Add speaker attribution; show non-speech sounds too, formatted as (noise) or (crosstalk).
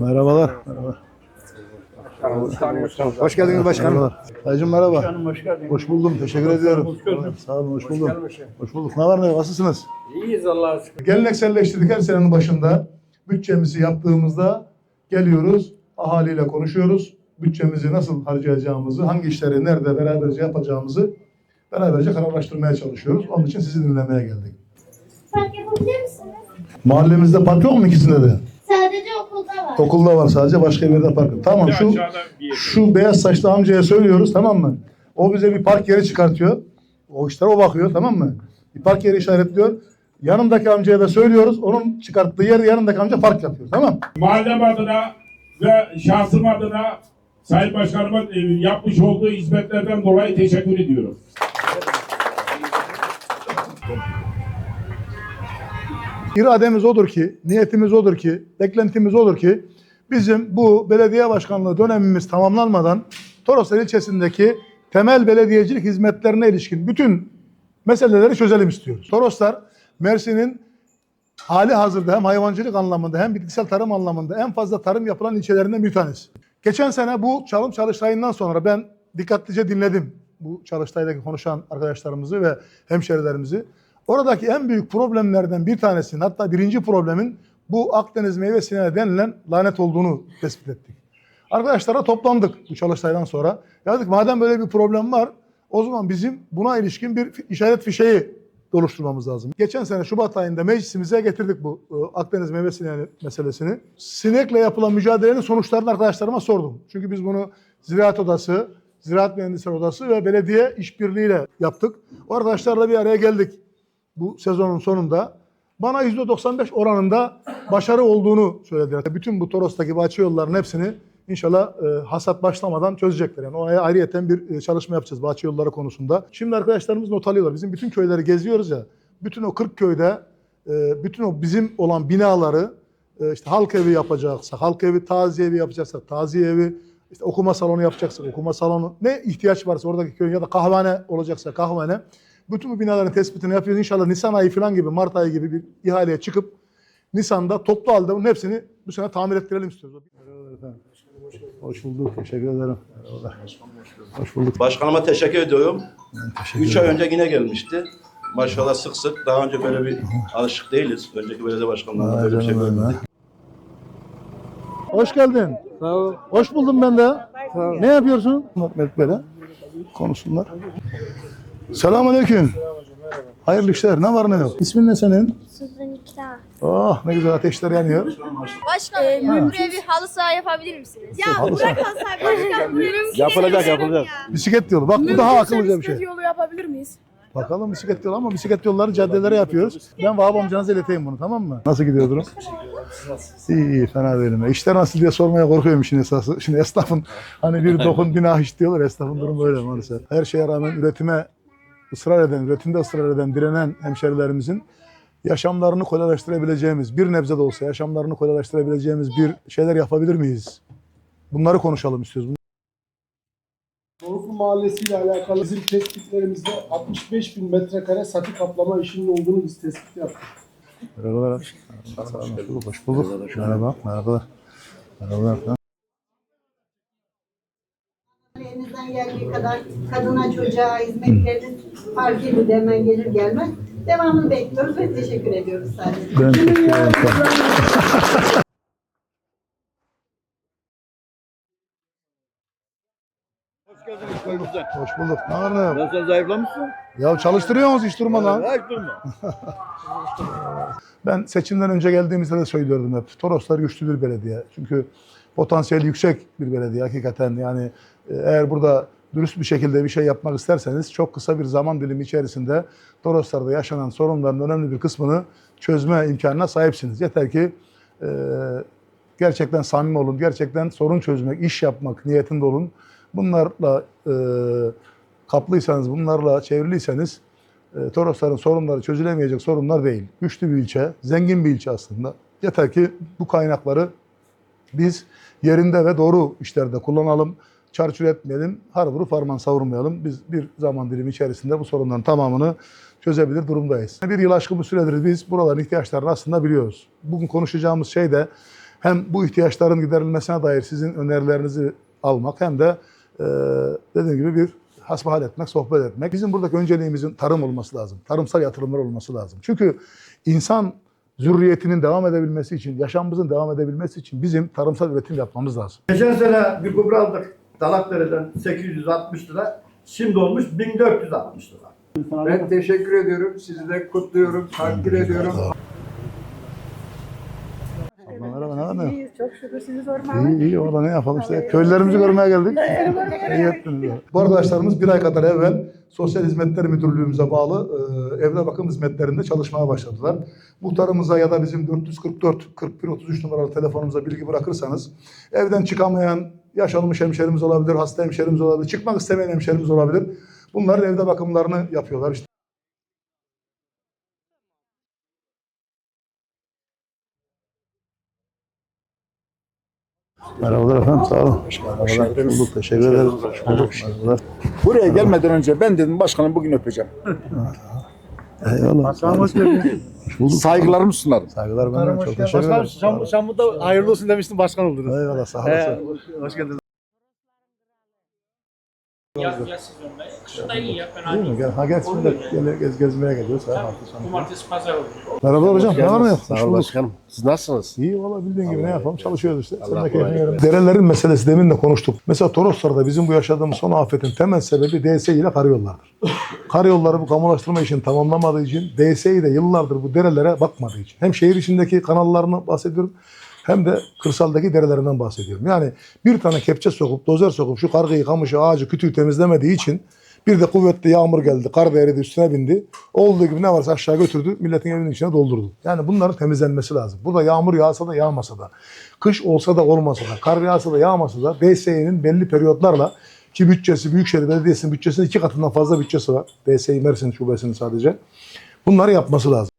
Speaker 1: Merhabalar. Merhaba. Hoş geldiniz başkanım. Hacım merhaba.
Speaker 2: Başkanım hoş geldin.
Speaker 1: Hoş buldum. Teşekkür ediyorum.
Speaker 2: hoş gördüm.
Speaker 1: Sağ olun. Hoş buldum.
Speaker 2: gelmişsin.
Speaker 1: Hoş bulduk. Ne var ne yok? Nasılsınız?
Speaker 2: İyiyiz Allah'a şükür.
Speaker 1: Gelenekselleştirdik her senenin başında. Bütçemizi yaptığımızda geliyoruz. Ahaliyle konuşuyoruz. Bütçemizi nasıl harcayacağımızı, hangi işleri nerede beraberce yapacağımızı beraberce kararlaştırmaya çalışıyoruz. Onun için sizi dinlemeye geldik.
Speaker 3: Park yapabilir misiniz?
Speaker 1: Mahallemizde park yok mu ikisinde de?
Speaker 3: Sadece okulda var.
Speaker 1: Okulda var sadece başka bir yerde park yok. Tamam şu şu beyaz saçlı amcaya söylüyoruz tamam mı? O bize bir park yeri çıkartıyor. O işlere o bakıyor tamam mı? Bir park yeri işaretliyor. Yanındaki amcaya da söylüyoruz. Onun çıkarttığı yer yanındaki amca park yapıyor. Tamam?
Speaker 4: mahallem adına ve şahsım adına Sayın Başkanıma e, yapmış olduğu hizmetlerden dolayı teşekkür ediyorum.
Speaker 1: İrademiz odur ki, niyetimiz odur ki, beklentimiz odur ki bizim bu belediye başkanlığı dönemimiz tamamlanmadan Toroslar ilçesindeki temel belediyecilik hizmetlerine ilişkin bütün meseleleri çözelim istiyoruz. Toroslar Mersin'in hali hazırda hem hayvancılık anlamında hem bitkisel tarım anlamında en fazla tarım yapılan ilçelerinden bir tanesi. Geçen sene bu çalım çalıştayından sonra ben dikkatlice dinledim bu çalıştaydaki konuşan arkadaşlarımızı ve hemşerilerimizi. Oradaki en büyük problemlerden bir tanesinin hatta birinci problemin bu Akdeniz meyve sineği denilen lanet olduğunu tespit ettik. Arkadaşlara toplandık bu çalıştaydan sonra. Ya dedik madem böyle bir problem var o zaman bizim buna ilişkin bir işaret fişeği oluşturmamız lazım. Geçen sene Şubat ayında meclisimize getirdik bu e, Akdeniz meyve sineği meselesini. Sinekle yapılan mücadelenin sonuçlarını arkadaşlarıma sordum. Çünkü biz bunu Ziraat Odası, Ziraat Mühendisleri Odası ve belediye işbirliğiyle yaptık. O arkadaşlarla bir araya geldik bu sezonun sonunda. Bana %95 oranında başarı olduğunu söylediler. Bütün bu Toros'taki bahçe yollarının hepsini inşallah e, hasat başlamadan çözecekler. Yani oraya ayrıyeten bir e, çalışma yapacağız bahçe yolları konusunda. Şimdi arkadaşlarımız not alıyorlar. Bizim bütün köyleri geziyoruz ya. Bütün o 40 köyde e, bütün o bizim olan binaları e, işte halk evi yapacaksak, halk evi taziye evi yapacaksak, taziye evi, işte okuma salonu yapacaksak, okuma salonu, ne ihtiyaç varsa oradaki köyün ya da kahvehane olacaksa kahvehane. Bütün bu binaların tespitini yapıyoruz. İnşallah Nisan ayı falan gibi, Mart ayı gibi bir ihaleye çıkıp Nisan'da toplu halde bunun hepsini bu sene tamir ettirelim istiyoruz. Merhabalar efendim. Hoş bulduk. Teşekkür ederim. Merhabalar. Hoş bulduk.
Speaker 5: Başkanıma teşekkür ediyorum.
Speaker 1: Teşekkür
Speaker 5: 3 ay önce yine gelmişti. Maşallah sık sık. Daha önce böyle bir alışık değiliz. Önceki belediye başkanlarına böyle bir şey görmedik.
Speaker 1: Hoş geldin.
Speaker 2: Sağ ol.
Speaker 1: Hoş buldum ben de. Ne yapıyorsun? Böyle konuşsunlar. Selamünaleyküm. Hayırlı işler. Ne var ne yok? İsmin ne senin?
Speaker 3: Sözün ikna.
Speaker 1: Oh ne güzel ateşler yanıyor.
Speaker 6: Başkanım buraya bir halı saha yapabilir misiniz?
Speaker 1: Ya bırak
Speaker 5: Yapılacak yapılacak.
Speaker 1: Bisiklet yolu. Bak bu daha akıllıca bir şey.
Speaker 6: yolu yapabilir miyiz?
Speaker 1: Bakalım bisiklet yolu ama bisiklet yolları caddelere yapıyoruz. Ben Vahap amcanıza ileteyim bunu tamam mı? Nasıl gidiyor durum? İyi iyi fena değilim. İşler nasıl diye sormaya korkuyorum işin esası. Şimdi esnafın hani bir dokun günah iş diyorlar. Esnafın durumu böyle maalesef. Her şeye rağmen üretime ısrar eden, üretimde ısrar eden, direnen hemşerilerimizin yaşamlarını kolaylaştırabileceğimiz, bir nebze de olsa yaşamlarını kolaylaştırabileceğimiz bir şeyler yapabilir miyiz? Bunları konuşalım istiyoruz.
Speaker 7: Doruklu Mahallesi ile alakalı bizim tespitlerimizde 65 bin metrekare satı kaplama işinin olduğunu biz tespit yaptık.
Speaker 1: Merhabalar. Hoş bulduk. Merhaba. Merhabalar. Merhabalar.
Speaker 8: Elinizden geldiği kadar kadına çocuğa hizmetlerini edin de hemen gelir gelmez. Devamını bekliyoruz ve teşekkür ediyoruz sadece.
Speaker 1: Ben teşekkür ederim. Hoş bulduk. Ne var ne yok?
Speaker 2: Nasıl zayıflamışsın?
Speaker 1: Ya çalıştırıyorsunuz hiç durmadan.
Speaker 2: Hiç durma. (laughs)
Speaker 1: Ben seçimden önce geldiğimizde de söylüyordum hep. Toroslar güçlü bir belediye. Çünkü potansiyeli yüksek bir belediye hakikaten. Yani e, eğer burada dürüst bir şekilde bir şey yapmak isterseniz çok kısa bir zaman dilimi içerisinde Toroslar'da yaşanan sorunların önemli bir kısmını çözme imkanına sahipsiniz. Yeter ki e, gerçekten samimi olun, gerçekten sorun çözmek, iş yapmak niyetinde olun. Bunlarla e, kaplıysanız, bunlarla çevriliyseniz e, Torosların sorunları çözülemeyecek sorunlar değil. Güçlü bir ilçe, zengin bir ilçe aslında. Yeter ki bu kaynakları biz yerinde ve doğru işlerde kullanalım. Çarçur etmeyelim, har vurup harman savurmayalım. Biz bir zaman dilimi içerisinde bu sorunların tamamını çözebilir durumdayız. Bir yıl aşkın bir süredir biz buraların ihtiyaçlarını aslında biliyoruz. Bugün konuşacağımız şey de hem bu ihtiyaçların giderilmesine dair sizin önerilerinizi almak hem de e, dediğim gibi bir hasbihal etmek, sohbet etmek. Bizim buradaki önceliğimizin tarım olması lazım. Tarımsal yatırımlar olması lazım. Çünkü insan zürriyetinin devam edebilmesi için, yaşamımızın devam edebilmesi için bizim tarımsal üretim yapmamız lazım.
Speaker 9: Geçen sene bir gübre aldık. Dalakdere'den 860 lira. Şimdi olmuş 1460 lira.
Speaker 2: Ben teşekkür ediyorum. Sizi de kutluyorum. Takdir ediyorum.
Speaker 1: Merhaba, ne var İyi, çok şükür sizi sormalı. İyi, iyi. Orada ne yapalım işte. Köylülerimizi görmeye geldik. (laughs) İyi ettiniz. Bu arkadaşlarımız bir ay kadar evvel Sosyal Hizmetler Müdürlüğümüze bağlı e, evde bakım hizmetlerinde çalışmaya başladılar. Muhtarımıza ya da bizim 444 41 33 numaralı telefonumuza bilgi bırakırsanız evden çıkamayan yaşanmış hemşerimiz olabilir, hasta hemşerimiz olabilir, çıkmak istemeyen hemşerimiz olabilir. Bunların evde bakımlarını yapıyorlar. İşte Merhabalar efendim, sağ olun. Hoş bulduk, teşekkür ederiz. Hoş bulduk. Merhabalar.
Speaker 10: Buraya gelmeden önce ben dedim başkanım bugün öpeceğim.
Speaker 1: Eyvallah. Başkanım hoş geldin. Bulduk.
Speaker 10: Saygılarımı sunarım.
Speaker 1: Saygılar benden çok teşekkür ederim.
Speaker 10: Şam, Şam'da hayırlı olsun demiştin başkan oldunuz.
Speaker 1: Eyvallah sağ olasın.
Speaker 10: hoş geldiniz.
Speaker 11: Yaz yaz sezonunda. Kışın da iyi ya fena
Speaker 1: Değil mi? Gel, ha gel şimdi gel, gez, gezmeye geliyoruz. Ha, hafta sonu.
Speaker 11: Cumartesi pazar oluyor.
Speaker 1: Merhaba hocam, ne var ne yok? Hoş
Speaker 10: Sağ olun
Speaker 1: bulduk.
Speaker 10: başkanım. Siz nasılsınız?
Speaker 1: İyi valla bildiğin gibi ne yapalım çalışıyoruz işte. Sen
Speaker 10: Allah
Speaker 1: de keyfini
Speaker 10: kolaylık
Speaker 1: yerine. Derelerin meselesi demin de konuştuk. Mesela Toroslar'da bizim bu yaşadığımız son afetin temel sebebi DS ile karayollardır. Karayolları bu kamulaştırma işini tamamlamadığı için DSİ de yıllardır bu derelere bakmadığı için. Hem şehir içindeki kanallarını bahsediyorum hem de kırsaldaki derelerinden bahsediyorum. Yani bir tane kepçe sokup, dozer sokup şu kargıyı, kamışı, ağacı, kütüğü temizlemediği için bir de kuvvetli yağmur geldi, kar da eridi, üstüne bindi. Olduğu gibi ne varsa aşağı götürdü, milletin evinin içine doldurdu. Yani bunların temizlenmesi lazım. Burada yağmur yağsa da yağmasa da, kış olsa da olmasa da, kar yağsa da yağmasa da DSİ'nin belli periyotlarla ki bütçesi, Büyükşehir Belediyesi'nin bütçesinin iki katından fazla bütçesi var. DSİ Mersin şubesinin sadece. Bunları yapması lazım.